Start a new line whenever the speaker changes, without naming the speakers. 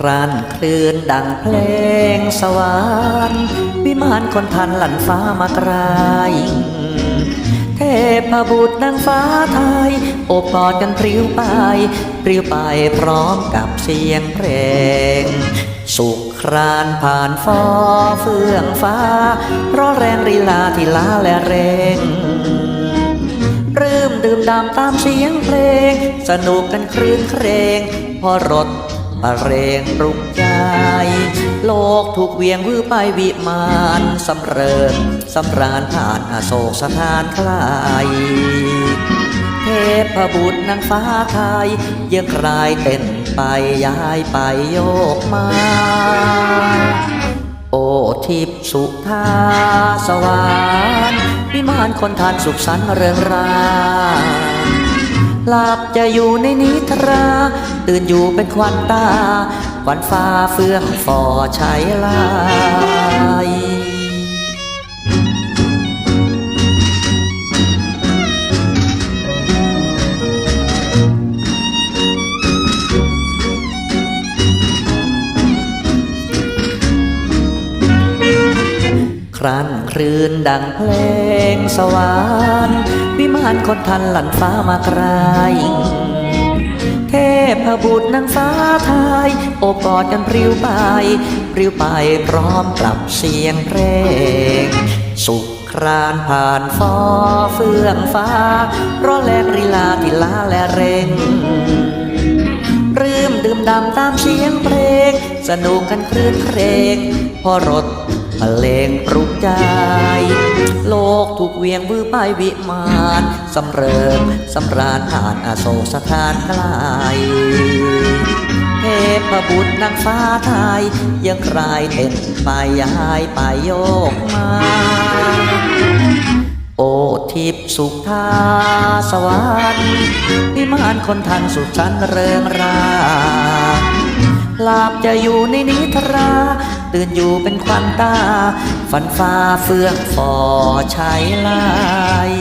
ครานคลื่นดังเพลงสวรรค์วิมานคนทันหลั่นฟ้ามากรายเทพบุตรนางฟ้าไทย โอบกอดกันพริ้วไปปริ้วไปพร้อมกับเสียงเพลง สุขครานผ่านฟอเฟื่องฟ้า เพราะแรงรีลาที่ล้าและเร่งเริ่มดื่มด่ำตามเสียงเพลง สนุกกันคลื่นเครงพอรถ มาเรงปลุกใจ โลกถูกเวียงวื้อไปวิมานสำเริงสำราญผ่านอโศกสถานคลายเทพบุตรนางฟ้าไทยเยังคลายเต้นไปย้ายไปโยกมา โอทิพสุธาสวรรค์วิมานคนทานสุขสันต์เริงรา หลับจะอยู่ในนิทรา ตื่นอยู่เป็นควันตาควันฟ้าเฟื่องฟอใช้ลายครั้นครืนดังเพลงสวรรค์านคนทันหลั่นฟ้ามากรายเทพบุตรนางฟ้าไทย โอบกอดกันพริ้วไปพริ้วไปพร้อมกับเสียงเพลง สุขครานผ่านฟอเฟื่องฟ้าเพราะแรงรีลาที่ลาและเร่งรื่มดื่มดำตามเสียงเพลง สนุกกันคลื่นเครงพอรถ บรรเลงปลุกใจ โลกถูกเวียงบื้อไปวิมานสำเริงสำราญผ่านอาโศกสถานไกลเทพบุตรนางฟ้าไทย ยังคลายเต้นไปยายไปโยกมา โอทิพสุขทาสวรรค์วิมานคนทันสุขสันเริงราหลับจะอยู่ในนิทรา ตื่นอยู่เป็นควันตา ฝันฟ้าเฟื่องฟอใช้ลาย